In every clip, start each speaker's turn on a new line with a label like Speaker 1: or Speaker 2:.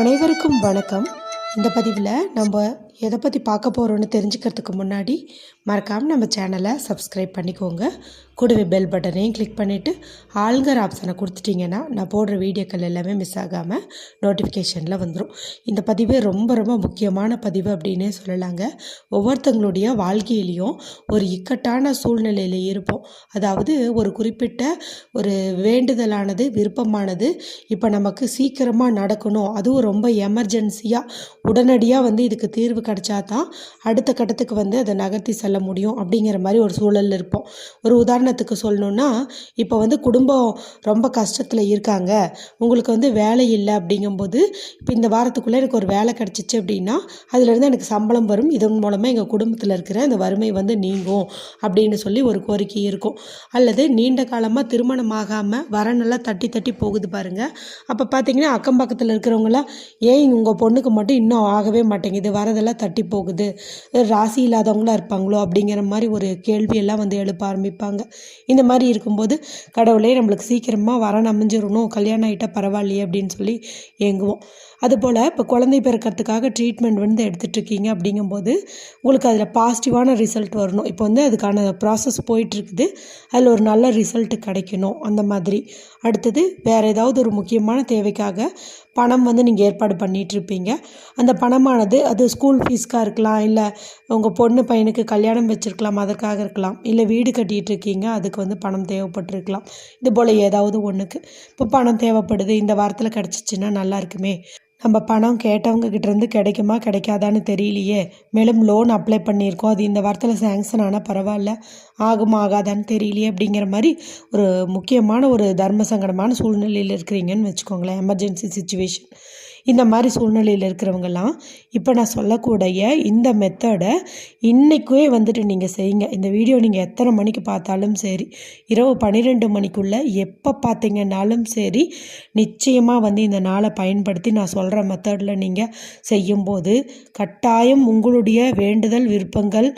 Speaker 1: அனைவருக்கும் வணக்கம். இந்த பதிவில் நம்ம எதை பற்றி பார்க்க போகிறோன்னு தெரிஞ்சுக்கிறதுக்கு முன்னாடி மறக்காமல் நம்ம சேனலை சப்ஸ்கிரைப் பண்ணிக்கோங்க. கூடவே பெல் பட்டனையும் கிளிக் பண்ணிவிட்டு ஆளுங்கர் ஆப்ஷனை கொடுத்துட்டிங்கன்னா நான் போடுற வீடியோக்கள் எல்லாமே மிஸ் ஆகாமல் நோட்டிஃபிகேஷனில் வந்துடும் இந்த பதிவே ரொம்ப ரொம்ப முக்கியமான பதிவு அப்படின்னே சொல்லலாங்க. ஒவ்வொருத்தங்களுடைய வாழ்க்கையிலையும் ஒரு இக்கட்டான சூழ்நிலையில் இருப்போம். அதாவது ஒரு குறிப்பிட்ட ஒரு வேண்டுதலானது விருப்பமானது இப்போ நமக்கு சீக்கிரமாக நடக்கணும். அதுவும் ரொம்ப எமர்ஜென்சியாக உடனடியாக வந்து இதுக்கு தீர்வு கிடைச்சா தான் அடுத்த கட்டத்துக்கு வந்து அதை நகர்த்தி செல்ல முடியும் அப்படிங்கிற மாதிரி ஒரு சூழலில் இருப்போம். ஒரு உதாரணத்துக்கு சொல்லணுன்னா இப்போ வந்து குடும்பம் ரொம்ப கஷ்டத்தில் இருக்காங்க. உங்களுக்கு வந்து வேலை இல்லை அப்படிங்கும்போது இப்போ இந்த வாரத்துக்குள்ளே எனக்கு ஒரு வேலை கிடச்சிச்சு அப்படின்னா அதுலேருந்து எனக்கு சம்பளம் வரும். இதன் மூலமாக எங்கள் குடும்பத்தில் இருக்கிற அந்த வறுமை வந்து நீங்கும் அப்படின்னு சொல்லி ஒரு கோரிக்கை இருக்கும். அல்லது நீண்ட காலமாக திருமணம் ஆகாமல் வரனெல்லாம் தட்டி தட்டி போகுது பாருங்கள் அப்போ பார்த்தீங்கன்னா அக்கம் பக்கத்தில் இருக்கிறவங்களாம் ஏன் உங்கள் பொண்ணுக்கு மட்டும் இன்னும் ஆகவே மாட்டேங்குது. வரதெல்லாம் தட்டி போகுது. ராசி இல்லாதவங்களா இருப்பாங்களோ அப்படிங்கிற மாதிரி ஒரு கேள்வியெல்லாம் வந்து எழுப்ப ஆரம்பிப்பாங்க. இந்த மாதிரி இருக்கும்போது கடவுளே நம்மளுக்கு சீக்கிரமாக வரன் அமைஞ்சிடணும். கல்யாணம் ஆகிட்டா பரவாயில்லையே அப்படின்னு சொல்லி ஏங்குவோம். அதுபோல் இப்போ குழந்தை பிறக்கிறதுக்காக ட்ரீட்மெண்ட் வந்து எடுத்துகிட்டு இருக்கீங்க அப்படிங்கும்போது உங்களுக்கு அதில் பாசிட்டிவான ரிசல்ட் வரணும். இப்போ வந்து அதுக்கான ப்ராசஸ் போயிட்டுருக்குது. அதில் ஒரு நல்ல ரிசல்ட் கிடைக்கணும். அந்த மாதிரி. அடுத்தது வேறு ஏதாவது ஒரு முக்கியமான தேவைக்காக பணம் வந்து நீங்கள் ஏற்பாடு பண்ணிகிட்ருப்பீங்க அந்த பணமானது அது ஸ்கூல் ஃபீஸ்க்காக இருக்கலாம் இல்லை உங்கள் பொண்ணு பையனுக்கு கல்யாணம் வச்சுருக்கலாம் அதற்காக இருக்கலாம் இல்லை வீடு கட்டிகிட்டு இருக்கீங்க அதுக்கு வந்து பணம் தேவைப்பட்டிருக்கலாம். இது போல் ஏதாவது ஒன்றுக்கு இப்போ பணம் தேவைப்படுது இந்த வாரத்தில் கிடச்சிச்சின்னா நல்லா இருக்குமே. நம்ம பணம் கேட்டவங்க கிட்டேருந்து கிடைக்குமா கிடைக்காதான்னு தெரியலையே. மேலும் லோன் அப்ளை பண்ணியிருக்கோம். அது இந்த வாரத்தில் சேங்ஷன் ஆனால் பரவாயில்ல. ஆகுமா ஆகாதான்னு தெரியலையே அப்படிங்கிற மாதிரி ஒரு முக்கியமான ஒரு தர்ம சங்கடமான சூழ்நிலையில் இருக்கிறீங்கன்னு வச்சுக்கோங்களேன். எமர்ஜென்சி சுச்சுவேஷன் இந்த மாதிரி சூழ்நிலையில் இருக்கிறவங்கலாம் இப்போ நான் சொல்லக்கூடிய இந்த மெத்தடை இன்றைக்கே வந்துட்டு நீங்கள் செய்யுங்க. இந்த வீடியோ நீங்கள் எத்தனை மணிக்கு பார்த்தாலும் சரி இரவு பன்னிரெண்டு மணிக்குள்ளே எப்போ பார்த்தீங்கன்னாலும் சரி நிச்சயமாக வந்து இந்த நாளை பயன்படுத்தி நான் சொல்கிற மெத்தடில் நீங்கள் செய்யும்போது கட்டாயம் உங்களுடைய வேண்டுதல் விருப்பங்கள்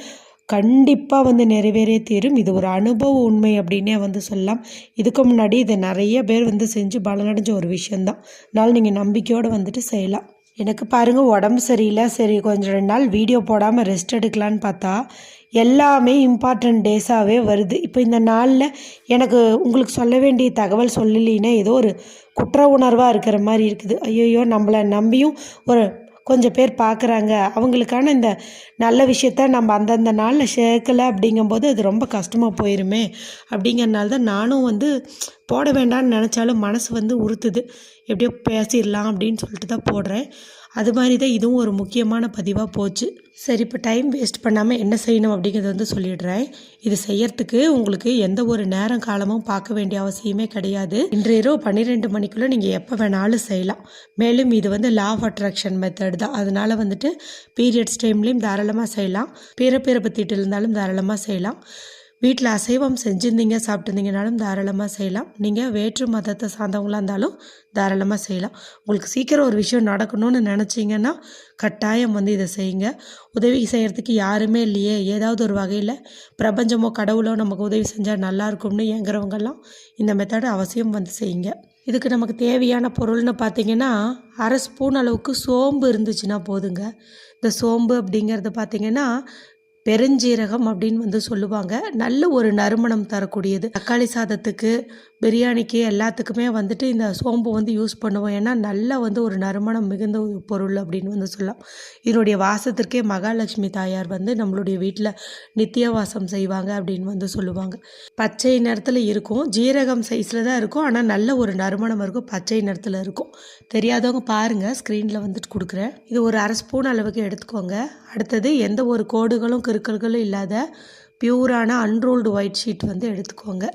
Speaker 1: கண்டிப்பாக வந்து நிறைவேறே தீரும். இது ஒரு அனுபவ உண்மை அப்படின்னே வந்து சொல்லலாம். இதுக்கு முன்னாடி இதை நிறைய பேர் வந்து செஞ்சு பலனடைஞ்ச ஒரு விஷயந்தான் அதனால் நீங்கள் நம்பிக்கையோடு வந்துட்டு செய்யலாம். எனக்கு பாருங்கள் உடம்பு சரியில்லை. சரி கொஞ்சம் ரெண்டு நாள் வீடியோ போடாமல் ரெஸ்ட் எடுக்கலான்னு பார்த்தா எல்லாமே இம்பார்ட்டண்ட் டேஸாகவே வருது. இப்போ இந்த நாளில் எனக்கு உங்களுக்கு சொல்ல வேண்டிய தகவல் சொல்லலைன்னா ஏதோ ஒரு குற்ற உணர்வாக இருக்கிற மாதிரி இருக்குது. ஐயோ நம்மளை நம்பியும் ஒரு கொஞ்சம் பேர் பார்க்குறாங்க அவங்களுக்கான இந்த நல்ல விஷயத்த நம்ம அந்தந்த நாளில் சேர்க்கலை அப்படிங்கும்போது அது ரொம்ப கஷ்டமாக போயிருமே. அப்படிங்கிறனால தான் நானும் வந்து போட வேண்டாம்னு நினச்சாலும் மனசு வந்து உறுத்துது. எப்படியோ பேசிடலாம் அப்படின்னு சொல்லிட்டு தான் போடுறேன். அது மாதிரி தான் இதுவும் ஒரு முக்கியமான பதிவாக போச்சு. சரி இப்போ டைம் வேஸ்ட் பண்ணாமல் என்ன செய்யணும் அப்படிங்கிறத வந்து சொல்லிடுறேன். இது செய்யறதுக்கு உங்களுக்கு எந்த ஒரு நேரம் காலமும் பார்க்க வேண்டிய அவசியமே கிடையாது. இன்று இரவு பன்னிரெண்டு மணிக்குள்ளே நீங்கள் எப்போ வேணாலும் செய்யலாம். மேலும் இது வந்து லா ஆஃப் அட்ராக்ஷன் மெத்தட் தான். அதனால் வந்துட்டு பீரியட்ஸ் டைம்லேயும் தாராளமாக செய்யலாம். பிறப்பிறப்பு தீட்டில் இருந்தாலும் தாராளமாக செய்யலாம். வீட்டில் அசைவம் செஞ்சுருந்தீங்க சாப்பிட்டுருந்தீங்கனாலும் தாராளமாக செய்யலாம். நீங்கள் வேற்று மதத்தை சார்ந்தவங்களாக இருந்தாலும் தாராளமாக செய்யலாம். உங்களுக்கு சீக்கிரம் ஒரு விஷயம் நடக்கணும்னு நினச்சிங்கன்னா கட்டாயம் வந்து இதை செய்யுங்க. உதவி செய்கிறதுக்கு யாருமே இல்லையே. ஏதாவது ஒரு வகையில் பிரபஞ்சமோ கடவுளோ நமக்கு உதவி செஞ்சால் நல்லாயிருக்கும்னு ஏங்குறவங்கெல்லாம் இந்த மெத்தடை அவசியம் வந்து செய்யுங்க. இதுக்கு நமக்கு தேவையான பொருள்னு பார்த்தீங்கன்னா அரை ஸ்பூன் அளவுக்கு சோம்பு இருந்துச்சுன்னா போதுங்க. இந்த சோம்பு அப்படிங்கிறது பார்த்தீங்கன்னா பெருஞ்சீரகம் அப்படின்னு வந்து சொல்லுவாங்க. நல்ல ஒரு நறுமணம் தரக்கூடியது. தக்காளி சாதத்துக்கு பிரியாணிக்கு எல்லாத்துக்குமே வந்துட்டு இந்த சோம்பு வந்து யூஸ் பண்ணுவோம். ஏன்னா நல்லா வந்து ஒரு நறுமணம் மிகுந்த ஒரு பொருள் அப்படின்னு வந்து சொல்லலாம். இதனுடைய வாசத்திற்கே மகாலட்சுமி தாயார் வந்து நம்மளுடைய வீட்டில் நித்திய வாசம் செய்வாங்க அப்படின்னு வந்து சொல்லுவாங்க. பச்சை நிறத்தில் இருக்கும். ஜீரகம் சைஸில் தான் இருக்கும். ஆனால் நல்ல ஒரு நறுமணம் இருக்கும். பச்சை நிறத்தில் இருக்கும். தெரியாதவங்க பாருங்கள் ஸ்க்ரீனில் வந்துட்டு கொடுக்குறேன். இது ஒரு அரை ஸ்பூன் அளவுக்கு எடுத்துக்கோங்க. அடுத்தது எந்த ஒரு கோடுகளும் கிறுக்கல்களும் இல்லாத பியூரான அன்ரோல்டு ஒயிட் ஷீட் வந்து எடுத்துக்கோங்க.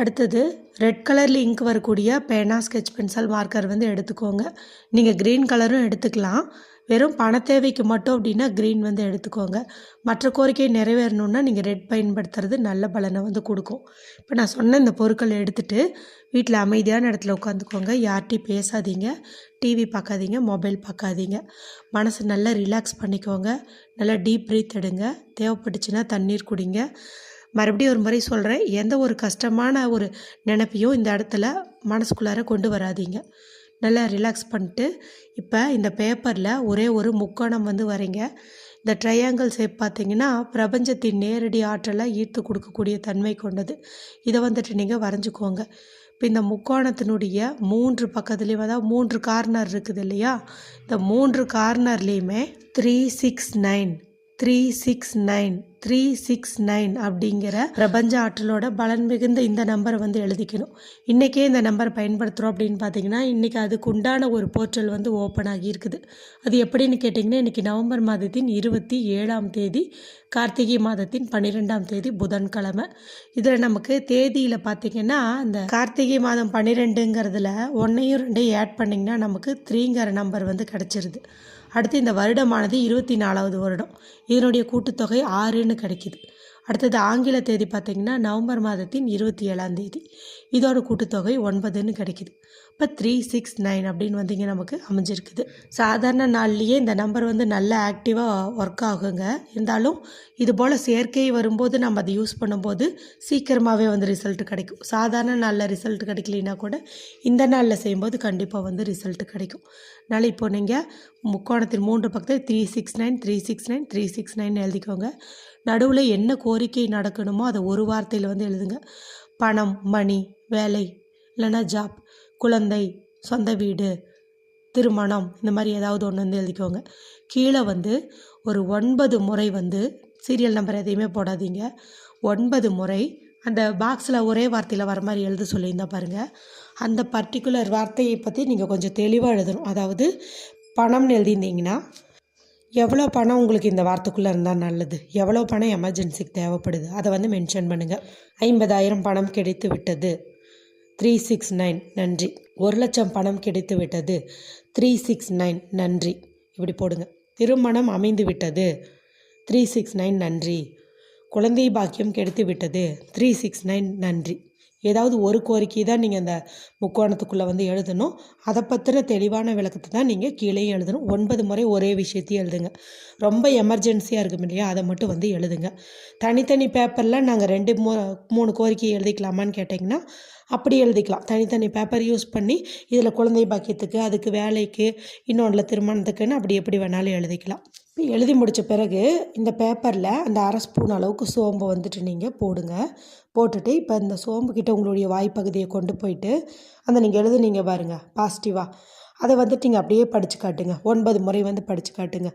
Speaker 1: அடுத்தது ரெட் கலரில் இங்க் வரக்கூடிய பேனா ஸ்கெச் பென்சில் மார்க்கர் வந்து எடுத்துக்கோங்க. நீங்கள் க்ரீன் கலரும் எடுத்துக்கலாம். வெறும் பண தேவைக்கு மட்டும் அப்படின்னா க்ரீன் வந்து எடுத்துக்கோங்க. மற்ற கோரிக்கை நிறைவேறணுன்னா நீங்கள் ரெட் பயன்படுத்துறது நல்ல பலனை வந்து கொடுக்கும். இப்போ நான் சொன்ன இந்த பொருட்களை எடுத்துகிட்டு வீட்டில் அமைதியான இடத்துல உட்காந்துக்கோங்க. யார்கிட்டையும் பேசாதீங்க. டிவி பார்க்காதீங்க. மொபைல் பார்க்காதீங்க. மனசை நல்லா ரிலாக்ஸ் பண்ணிக்கோங்க. நல்லா டீப் ப்ரீத் எடுங்க. தேவைப்பட்டுச்சுன்னா தண்ணீர் குடிங்க. மறுபடியும் ஒரு முறை சொல்கிறேன் எந்த ஒரு கஷ்டமான ஒரு நினப்பையும் இந்த இடத்துல மனசுக்குள்ளார கொண்டு வராதீங்க. நல்லா ரிலாக்ஸ் பண்ணிட்டு இப்போ இந்த பேப்பரில் ஒரே ஒரு முக்கோணம் வந்து வரைங்க இந்த ட்ரையாங்கிள் ஷேப் பார்த்தீங்கன்னா பிரபஞ்சத்தின் நேரடி ஆற்றலை ஈர்த்து கொடுக்கக்கூடிய தன்மை கொண்டது. இதை வந்துட்டு நீங்கள் வரைஞ்சிக்கோங்க. இப்போ இந்த முக்கோணத்தினுடைய மூன்று பக்கத்துலேயும் அதாவது மூன்று கார்னர் இருக்குது இல்லையா? இந்த மூன்று கார்னர்லேயுமே three six nine three six nine three six nine அப்படிங்கிற பிரபஞ்ச ஆற்றலோட பலன் மிகுந்த இந்த நம்பரை வந்து எழுதிக்கணும். இன்றைக்கே இந்த நம்பர் பயன்படுத்துகிறோம் அப்படின்னு பார்த்தீங்கன்னா இன்றைக்கி அதுக்கு உண்டான ஒரு போர்ட்டல் வந்து ஓப்பன் ஆகியிருக்குது அது எப்படின்னு கேட்டிங்கன்னா இன்றைக்கி நவம்பர் மாதத்தின் இருபத்தி ஏழாம் தேதி கார்த்திகை மாதத்தின் பன்னிரெண்டாம் தேதி புதன்கிழமை. இதில் நமக்கு தேதியில் பார்த்தீங்கன்னா இந்த கார்த்திகை மாதம் பன்னிரெண்டுங்கிறதுல ஒன்றையும் ரெண்டையும் ஆட் பண்ணிங்கன்னா நமக்கு த்ரீங்கிற நம்பர் வந்து கிடச்சிருது. அடுத்து இந்த வருடமானது இருபத்தி நாலாவது வருடம். இதனுடைய கூட்டுத்தொகை ஆறுன்னு கிடைக்கிது. அடுத்தது ஆங்கில தேதி பார்த்திங்கன்னா நவம்பர் மாதத்தின் இருபத்தி ஏழாம் தேதி. இதோட கூட்டுத்தொகை ஒன்பதுன்னு கிடைக்கிது. இப்போ த்ரீ சிக்ஸ் நைன் அப்படின்னு வந்தீங்க நமக்கு அமைஞ்சிருக்குது. சாதாரண நாள்லேயே இந்த நம்பர் வந்து நல்லா ஆக்டிவாக ஒர்க் ஆகுங்க. இருந்தாலும் இது போல் செயற்கை வரும்போது நம்ம அதை யூஸ் பண்ணும்போது சீக்கிரமாகவே வந்து ரிசல்ட் கிடைக்கும். சாதாரண நாளில் ரிசல்ட் கிடைக்கலனா கூட இந்த நாளில் செய்யும்போது கண்டிப்பாக வந்து ரிசல்ட் கிடைக்கும். அதனால் இப்போ நீங்கள் முக்கோணத்தின் மூன்று பக்கத்தில் three six nine three six nine three six nine எழுதிக்கோங்க. நடுவில் என்ன கோரிக்கை நடக்கணுமோ அதை ஒரு வார்த்தையில் வந்து எழுதுங்க. பணம் மணி வேலை இல்லைன்னா ஜாப் குழந்தை சொந்த வீடு திருமணம் இந்த மாதிரி ஏதாவது ஒன்று வந்து எழுதிக்கோங்க. கீழே வந்து ஒரு ஒன்பது முறை வந்து சீரியல் நம்பர் எதையுமே போடாதீங்க. ஒன்பது முறை அந்த பாக்ஸில் ஒரே வார்த்தையில் வர மாதிரி எழுத சொல்லியிருந்தா பாருங்கள் அந்த பர்டிகுலர் வார்த்தையை பற்றி நீங்கள் கொஞ்சம் தெளிவாக எழுதணும். அதாவது பணம்னு எழுதியிருந்தீங்கன்னா எவ்வளோ பணம் உங்களுக்கு இந்த வாரத்துக்குள்ளே இருந்தால் நல்லது? எவ்வளோ பணம் எமர்ஜென்சிக்கு தேவைப்படுது? அதை வந்து மென்ஷன் பண்ணுங்கள் ஐம்பதாயிரம் பணம் கிடைத்து விட்டது. த்ரீ சிக்ஸ் நைன் நன்றி. ஒரு லட்சம் பணம் கிடைத்து விட்டது. த்ரீ சிக்ஸ் நைன் நன்றி. இப்படி போடுங்க. திருமணம் அமைந்து விட்டது. த்ரீ சிக்ஸ் நைன் நன்றி. குழந்தை பாக்கியம் கிடைத்து விட்டது. த்ரீ சிக்ஸ் நைன் நன்றி. ஏதாவது ஒரு கோரிக்கை தான் நீங்கள் அந்த முக்கோணத்துக்குள்ளே வந்து எழுதணும். அதை பற்றின தெளிவான விளக்கத்தை தான் நீங்கள் கீழே எழுதணும். ஒன்பது முறை ஒரே விஷயத்தையும் எழுதுங்க. ரொம்ப எமர்ஜென்சியாக இருக்கும் இல்லையா? அதை மட்டும் வந்து எழுதுங்க. தனித்தனி பேப்பரில் நாங்கள் ரெண்டு மூ மூணு கோரிக்கை எழுதிக்கலாமான்னு கேட்டிங்கன்னா அப்படி எழுதிக்கலாம். தனித்தனி பேப்பர் யூஸ் பண்ணி இதில் குழந்தை பாக்கியத்துக்கு அதுக்கு வேலைக்கு இன்னொன்றில் திருமணத்துக்குன்னு அப்படி எப்படி வேணாலும் எழுதிக்கலாம். இப்போ எழுதி முடித்த பிறகு இந்த பேப்பரில் அந்த அரை ஸ்பூன் அளவுக்கு சோம்பு வந்துட்டு நீங்கள் போடுங்க. போட்டுட்டு இப்போ இந்த சோம்பு கிட்ட உங்களுடைய வாய்ப்பகுதியை கொண்டு போயிட்டு அந்த நீங்கள் எழுதுனீங்க பாருங்கள் பாசிட்டிவாக அதை வந்துட்டு நீங்கள் அப்படியே படித்து காட்டுங்க. ஒன்பது முறை வந்து படித்து காட்டுங்க.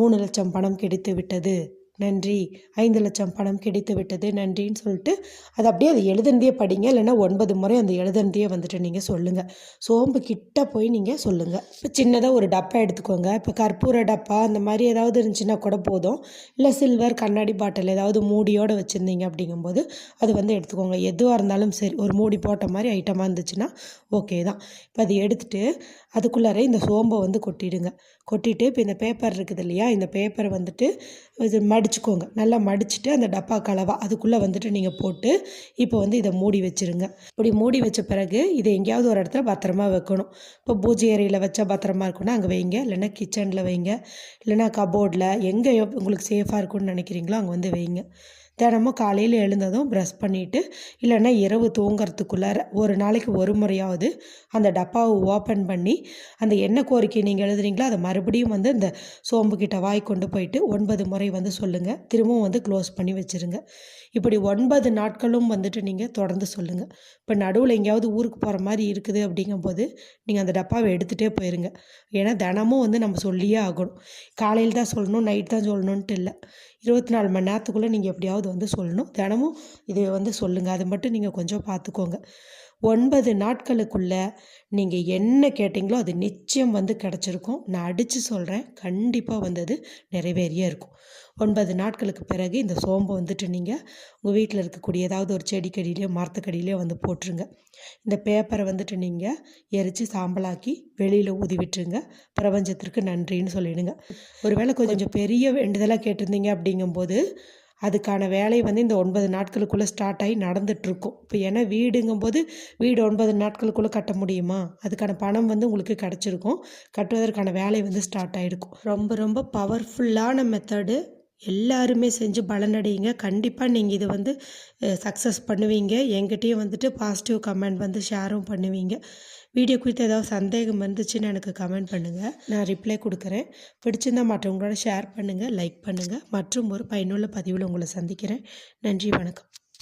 Speaker 1: மூணு லட்சம் பணம் கிடைத்து விட்டது. நன்றி. ஐந்து லட்சம் பணம் கிடைத்து விட்டது நன்றின்னு சொல்லிட்டு அது அப்படியே அது எழுதுனதே படிங்க. இல்லைன்னா ஒன்பது முறை அந்த எழுதுனதையே வந்துட்டு நீங்கள் சொல்லுங்கள் சோம்பு கிட்ட போய் நீங்கள் சொல்லுங்கள் இப்போ சின்னதாக ஒரு டப்பா எடுத்துக்கோங்க. இப்போ கற்பூர டப்பா அந்த மாதிரி ஏதாவது இருந்துச்சுன்னா கூட போதும். இல்லை சில்வர் கண்ணாடி பாட்டில் ஏதாவது மூடியோடு வச்சுருந்தீங்க அப்படிங்கும்போது அது வந்து எடுத்துக்கோங்க. எதுவாக இருந்தாலும் சரி ஒரு மூடி போட்ட மாதிரி ஐட்டமாக இருந்துச்சுன்னா ஓகே தான். இப்போ அதை எடுத்துகிட்டு அதுக்குள்ளார இந்த சோம்பை வந்து கொட்டிடுங்க. கொட்டிட்டு இப்போ இந்த பேப்பர் இருக்குது இல்லையா? இந்த பேப்பரை வந்துட்டு இது மடிச்சுக்கோங்க. நல்லா மடிச்சுட்டு அந்த டப்பா கலவா அதுக்குள்ளே வந்துட்டு நீங்கள் போட்டு இப்போ வந்து இதை மூடி வச்சுருங்க. இப்படி மூடி வச்ச பிறகு இதை எங்கேயாவது ஒரு இடத்துல பத்திரமா வைக்கணும். இப்போ பூஜை அறையில் வச்சா பத்திரமா இருக்குன்னா அங்கே வைங்க. இல்லைன்னா கிச்சனில் வைங்க. இல்லைன்னா கபோர்டில் எங்கே உங்களுக்கு சேஃபாக இருக்கும்னு நினைக்கிறீங்களோ அங்கே வந்து வைங்க. தினமும் காலையில் எழுந்ததும் ப்ரஷ் பண்ணிவிட்டு இல்லைன்னா இரவு தூங்கிறதுக்குள்ளார ஒரு நாளைக்கு ஒரு முறையாவது அந்த டப்பாவை ஓப்பன் பண்ணி அந்த என்ன கோரிக்கை நீங்கள் எழுதுறீங்களோ அதை மறுபடியும் வந்து இந்த சோம்பு கிட்ட வாய் கொண்டு போயிட்டு ஒன்பது முறை வந்து சொல்லுங்கள் திரும்பவும் வந்து க்ளோஸ் பண்ணி வச்சுருங்க. இப்படி ஒன்பது நாட்களும் வந்துட்டு நீங்கள் தொடர்ந்து சொல்லுங்கள் இப்போ நடுவில் எங்கேயாவது ஊருக்கு போகிற மாதிரி இருக்குது அப்படிங்கும்போது நீங்கள் அந்த டப்பாவை எடுத்துகிட்டே போயிருங்க. ஏன்னா தினமும் வந்து நம்ம சொல்லியே ஆகணும். காலையில் தான் சொல்லணும் நைட் தான் சொல்லணுன்ட்டு இல்லை. இருபத்தி நாலு மணி நேரத்துக்குள்ளே நீங்கள் எப்படியாவது வந்து சொல்லணும். தினமும் இதை வந்து சொல்லுங்கள் அதை மட்டும் நீங்கள் கொஞ்சம் பார்த்துக்கோங்க ஒன்பது நாட்களுக்குள்ளே நீங்கள் என்ன கேட்டிங்களோ அது நிச்சயம் வந்து கிடச்சிருக்கும். நான் அடித்து சொல்கிறேன் கண்டிப்பாக வந்து அது நிறைவேறியே இருக்கும். ஒன்பது நாட்களுக்கு பிறகு இந்த சோம்பை வந்துட்டு நீங்கள் உங்கள் வீட்டில் இருக்கக்கூடிய ஏதாவது ஒரு செடிக்கடியிலையோ மரத்துக்கடியிலையோ வந்து போட்டுருங்க. இந்த பேப்பரை வந்துட்டு நீங்கள் எரித்து சாம்பலாக்கி வெளியில் ஊதி விட்டுருங்க. பிரபஞ்சத்திற்கு நன்றின்னு சொல்லிடுங்க. ஒருவேளை கொஞ்சம் பெரிய வேண்டுதலாக கேட்டிருந்தீங்க அப்படிங்கும்போது அதுக்கான வேலை வந்து இந்த ஒன்பது நாட்களுக்குள்ளே ஸ்டார்ட் ஆகி நடந்துகிட்ருக்கும் இப்போ ஏன்னா வீடுங்கும்போது வீடு ஒன்பது நாட்களுக்குள்ளே கட்ட முடியுமா? அதுக்கான பணம் வந்து உங்களுக்கு கிடச்சிருக்கும். கட்டுவதற்கான வேலை வந்து ஸ்டார்ட் ஆகிருக்கும் ரொம்ப ரொம்ப பவர்ஃபுல்லான மெத்தடு எல்லாருமே செஞ்சு பலனடையுங்க. கண்டிப்பாக நீங்கள் இது வந்து சக்ஸஸ் பண்ணுவீங்க. என்கிட்டயும் வந்துட்டு பாசிட்டிவ் கமெண்ட் வந்து ஷேரும் பண்ணுவீங்க. வீடியோ குறித்து ஏதாவது சந்தேகம் இருந்துச்சுன்னு எனக்கு கமெண்ட் பண்ணுங்கள் நான் ரிப்ளை கொடுக்குறேன். பிடிச்சிருந்தா மற்றவங்களோட ஷேர் பண்ணுங்கள் லைக் பண்ணுங்கள் மற்றும் ஒரு பயனுள்ள பதிவில் உங்களை சந்திக்கிறேன். நன்றி வணக்கம்.